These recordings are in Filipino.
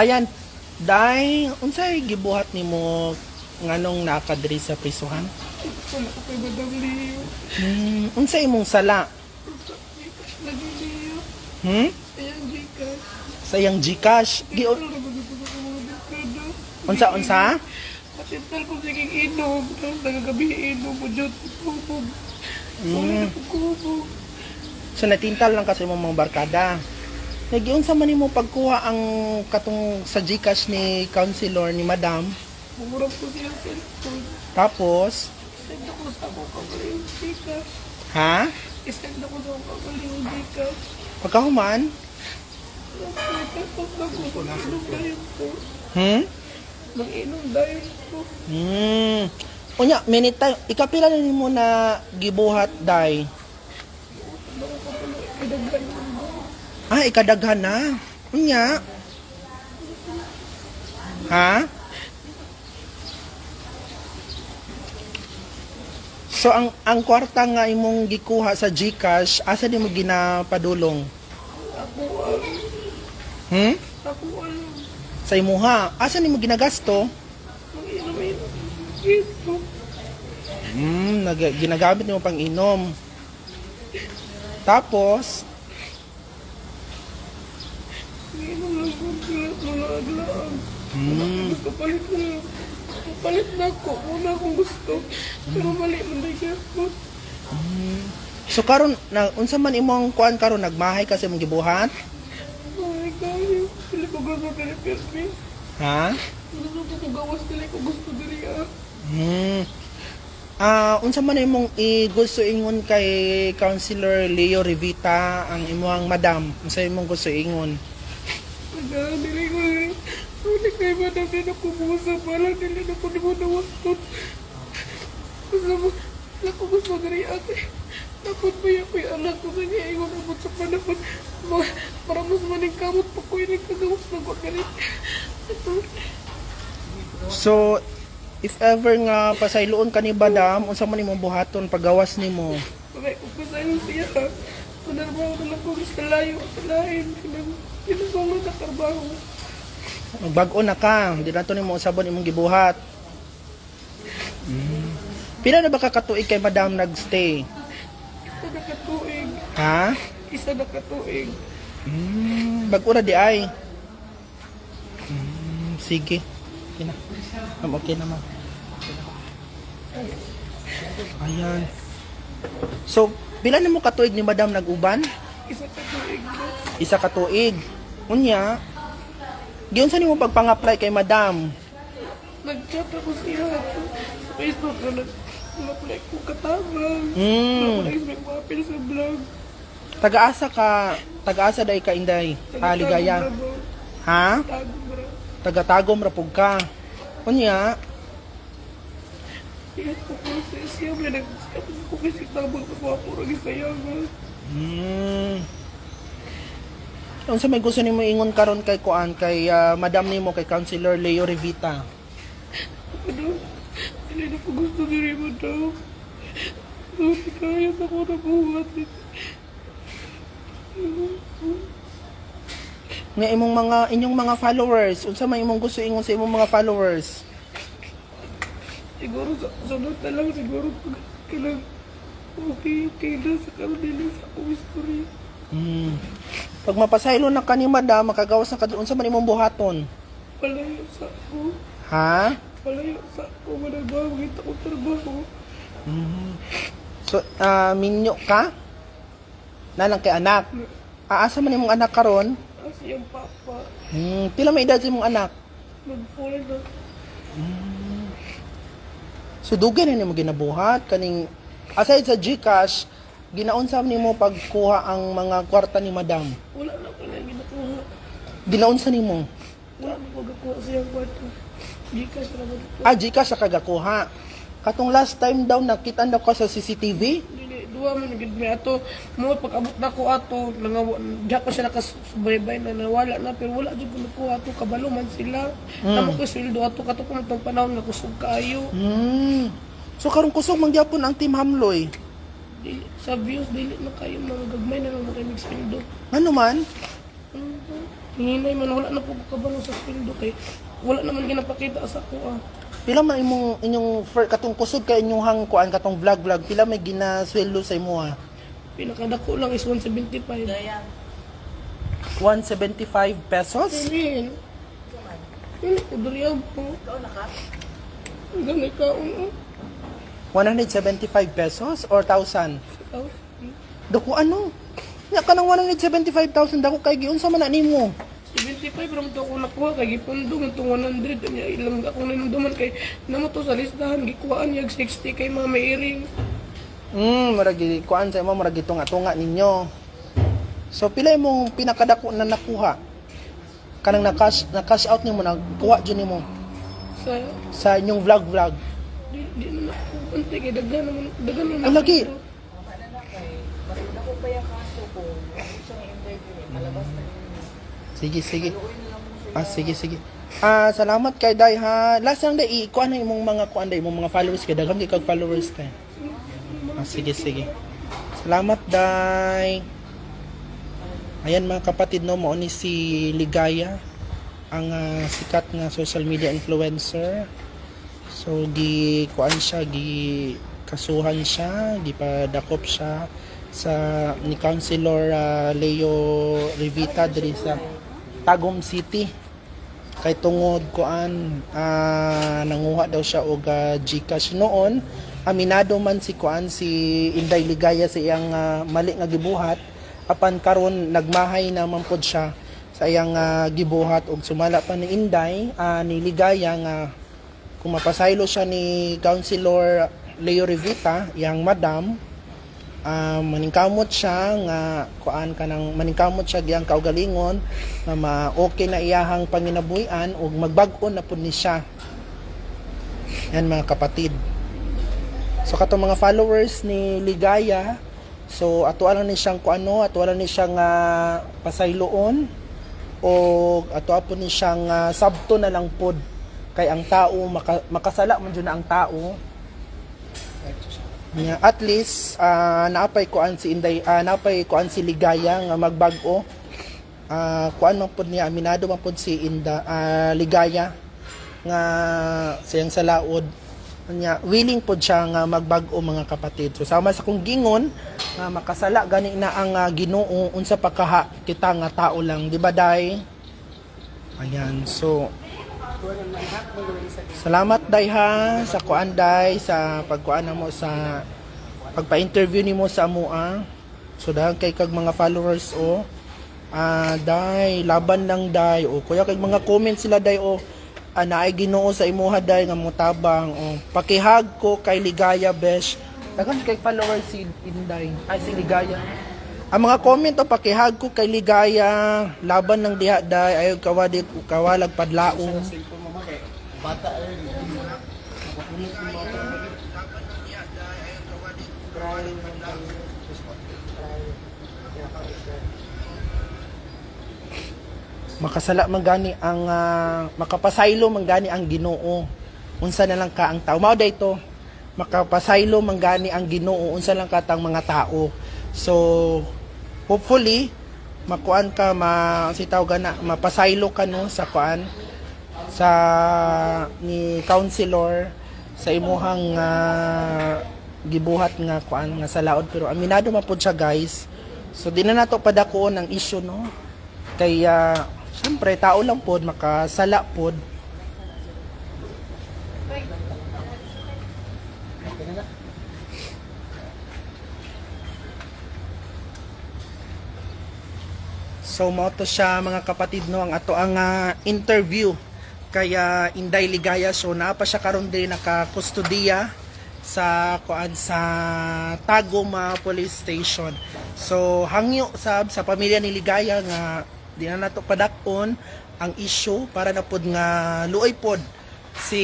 Ayan, dai, unsay gibuhat nimo nganong nakadiri sa prisuhan? Wala ko kay Madam Leo. Hmm, unsay imong sala? Lagi Leo. Hmm? Ayan, Jika. Sa iyang GCash. Gi na magagawa ko mga dekada? unsa unsa? Patintal ko inom. Tapos nagagabi mo dyan. Kubog. Hmm. kubog. So natintal lang kasi imong mga barkada. Nagiunsa man nimo pagkuha ang katong sa GCash ni counselor ni Madam. Bumurap ko siya sa cellphone. Tapos, Send ako sa ako kagaling Jika. ha? Isend ako sa ako kagaling Jika. Pagkahuman? Dahil. Hmm? Mag-inom dahil ko. Hmm. Unya, minute tayo. Ikapila na nimo na gibuhat dai. Bago ko pala idaghan mo. Ah, ikadaghan na. Unya. Ha? So ang ang kwarta nga imong gikuha sa GCash, asa di mo ginapadulong? Hmm? Sa imuha, asa ni mo ginagasto? Hmm, nag, ginagamit mo pang inom. Tapos, Mag-inom lang ko mga mga aglaan. Hmm, Kapalit na. Kapalit na ako. Muna akong gusto. Pero mali man na siya ako. so karon na unsa man imong kuan karon nagmahay kasi mong gibuhat? Ay, kaya. Pili ko gusto dili permi. Ha? Gusto ko gawas dili ko gusto dili ah. Hmm. Ah, unsa man imong i-gusto ingon kay Councilor Leo Rivita ang imong madam? Unsa imong gusto ingon? Aga, dili ko eh. Hindi kayo ba na din ako busa pala. Dili na ko di mo nawastot. Gusto mo. Wala ko gusto dili ate. Takot ba yung kuya anak ko sa niya ingon abot sa panahon. Para mas maning kamot pa ko yung kagawas na ko ganit. So, if ever nga pasayloon ka ni madam, unsa man imong buhaton paggawas nimo? Pa sa'yo siya ha? Panarbaho na lang ko sa layo sa lain. Pinagawang na trabaho. Magbag-o na ka, hindi na to nimo usabon imong gibuhat. Hmm. Pila na ba ka katuig kay madam nagstay? Isa na katuig. Ha? Isa na katuig. Hmm, bag-o na di ay. Hmm, sige. Okay na. Ma'am, okay na ma'am. Ayan. So, pila na mo katuig ni madam nag-uban? Isa katuig. Isa katuig. Unya, giyon sa nimo pagpang-apply kay madam? Nag-chat ako siya sa Facebook na nag-apply ko katabang. Hmm. Mo apel sa vlog. Taga-asa ka, taga-asa day ka inday. Haligaya. Ha? Taga-tagom rapog ka. Unya, Iyan ko po sa siya. May nag-chat ko kasi tabang sa mga puro gisayangan. hmm. Unsa may gusto nimo ingon karon kay kuan kay ah, madam nimo kay Councilor Leo Rivita? Ano? Hindi na ko gusto diri mo daw. Hindi kaya sa ko na buhat. Nga imong mga inyong mga followers, unsa may imong gusto ingon sa imong mga followers? Siguro sa sunod na lang siguro pag kailang okay, okay na sa kanila sa akong istorya. Hmm. Pag mapasaylo na ka ni madam, makagawas na ka doon sa man imong buhaton. Palayo sa ako. Ha? Palayo sa ako. Managbawa kita ko trabaho. Hmm. So, ah, minyo ka? Nalang kay anak. Aasa man imong anak karon? Kasi yung papa, Hmm, pila may edad sa imong anak? nag-fall na. So dugay na nimo ginabuhat kaning aside sa GCash, ginaunsa nimo pagkuha ang mga kwarta ni madam. Wala na ko lang ginakuha. Ginaunsa nimo? Wala na ko gakuha. Di ka sa naman ko. Ah, GCash sa kagakuha. Katong last time daw nakita na ko sa CCTV. Duwa man gid may ato. Mo pag abot na ko ato, nangawa, diha ko siya nakasubaybay na nawala na pero wala jud ko nakuha ato kabalo man sila. Tamo ko sweldo ato kato ko matong panahon nga kusog kaayo. Hmm. So karon kusog man gyapon ang Team Hamloy. Dili, sa views dili na kayo mga gagmay na lang mo kayo sweldo. Ano man? Mhm. Hinay man, wala na po ko kabalo sa sweldo kay wala naman ginapakita sa ako ah. Pila man imong inyong fir, katong kusog kay inyong hang kuan katong vlog vlog pila may ginasweldo sa imo ha? Pinakadako lang is 175. 175 pesos? Amen. Hindi ko dali po. Ganay ka, um, 175 pesos or 1,000? um. Dako ano? Nya ka ng 175,000 dako kay giunsa man na nimo? 75 ram to ako nakuha kay gipundong itong 100 niya ilang akong nanunduman kay namo to sa listahan gikuhaan yag 60 kay Mama Iring. Hmm, murag gi- kuan sa imo murag tunga-tunga ninyo. So pila imong pinakadako na nakuha? Kanang na cash na cash out nimo nakuha jud nimo sa sa inyong vlog vlog. di, di na nakukunti kay daghan naman daghan naman. Ang lagi. Sige, sige. Ah, sige, sige. Ah, salamat kay Day ha. Last lang day, kuan na imong mga kuan day, imong mga followers kay daghang kay kag followers kay. Ah, sige, sige. Salamat Day. Ayan mga kapatid no, mo ni si Ligaya ang ah, sikat nga social media influencer. So gi kuan siya, gi kasuhan siya, gipadakop siya sa ni Councilor ah, Leo Rivita diri sa Tagum City. Kay tungod kuan ah, nanguha daw siya og ah, GCash. Noon aminado man si kuan si Inday Ligaya sa iyang ah, mali nga gibuhat. Apan karon nagmahay naman pod siya sa iyang ah, gibuhat og sumala pa ni Inday ah, ni Ligaya nga kung mapasaylo siya ni Councilor Leo Rivita iyang madam ah, maningkamot siya nga kuan kanang maningkamot siya giyang kaugalingon nga ma okay na iyahang panginabuhian ug magbag-o na pud ni siya. Yan mga kapatid. So katong mga followers ni Ligaya so ato lang ni siyang kuano ato lang ni siyang ah, pasayloon o ato po ni siyang ah, sabto na lang pod. Kay ang tao maka, makasala man na ang tao Nya at least ah, naapay kuan si Inday ah, naapay kuan si Ligaya nga magbag-o. Ah, kuan man pud niya aminado man pud si Inda ah, Ligaya nga siyang sa laod nya willing pud siya nga magbag-o mga kapatid. So sama sa kong gingon nga makasala gani na ang ah, Ginoo unsa pa kaha kita nga tao lang, di ba day? Ayan, so Salamat day ha sa kuan day sa pagkuan mo sa pagpa-interview nimo sa amoa. So dahil kay kag mga followers o ah day laban lang day o kuya kay mga comment sila day o ah, naay Ginoo sa imuha day nga motabang o pakihag ko kay Ligaya Besh. Dagan kay followers si Inday ay si Ligaya. Ang mga comment o pakihag ko kay Ligaya laban ng diha day ayo kawadi kawalag padlaong. makasala man gani ang ah, makapasaylo man gani ang Ginoo. Unsa na lang ka ang tao. Mao dayto makapasaylo man gani ang Ginoo. Unsa lang ka tang mga tao. So hopefully makuan ka ma sitaw gana mapasaylo ka no sa kuan sa ni counselor sa imuhang ah, gibuhat nga kuan nga sa laod. Pero aminado man pud siya guys. So di na nato padako ng issue no. Kaya syempre tao lang pod makasala pod So mo to siya mga kapatid no? Ang ato ang ah, interview. Kaya Inday Ligaya. So naa pa siya karon din naka-kustudiya sa kuan sa Taguma Police Station. So hangyo sab sa pamilya ni Ligaya nga di na nato padakon ang issue para na pod nga luoy pod si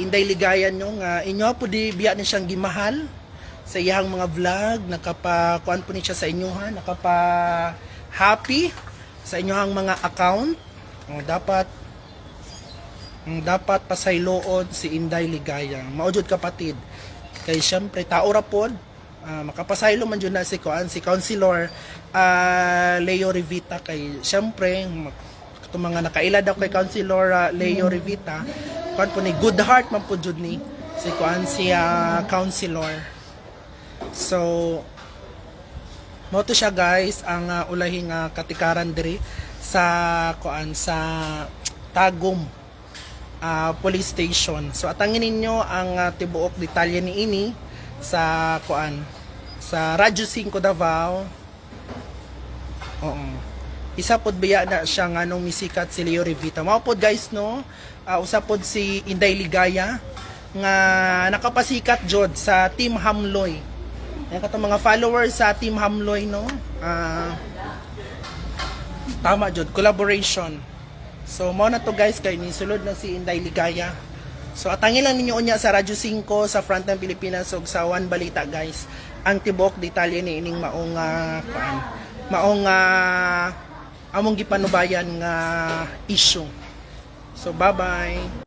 Inday Ligaya nyo nga inyo po di biya ni siyang gimahal sa iyang mga vlog nakapa kuan po ni siya sa inyo ha nakapa happy sa inyong mga account. O, dapat mm, dapat pasaylood si Inday Ligaya. Maujud kapatid. Kay syempre tao ra pod. Ah, makapasaylo man jud na si kuan si Councilor ah, Leo Rivita. Kay syempre kato mga nakaila daw kay Councilor ah, Leo Rivita. Kuan po ni good heart man po jud ni si kuan si ah, Councilor so mo siya guys ang ah, ulahing ah, katikaran diri sa kuan sa Tagum ah, police station. So atangin ninyo ang ah, tibuok detalye ni ini sa kuan sa Radyo 5 Davao. Oo. Isa pod biya na siya nga nung misikat si Leo Rivita. Mao pod guys no. Ah, usa pod si Inday Ligaya nga nakapasikat jod sa Team Hamloy. Yan kato mga followers sa Team Hamloy no. Ah tama jud collaboration. So mo na to guys kay ni sulod na si Inday Ligaya. So atangin lang ninyo unya sa Radyo 5 sa Front ng Pilipinas ug sa One Balita guys. Ang tibok detalye ni ining maong ah, kuan. Maong ah, among gipanubayan nga issue. So bye-bye.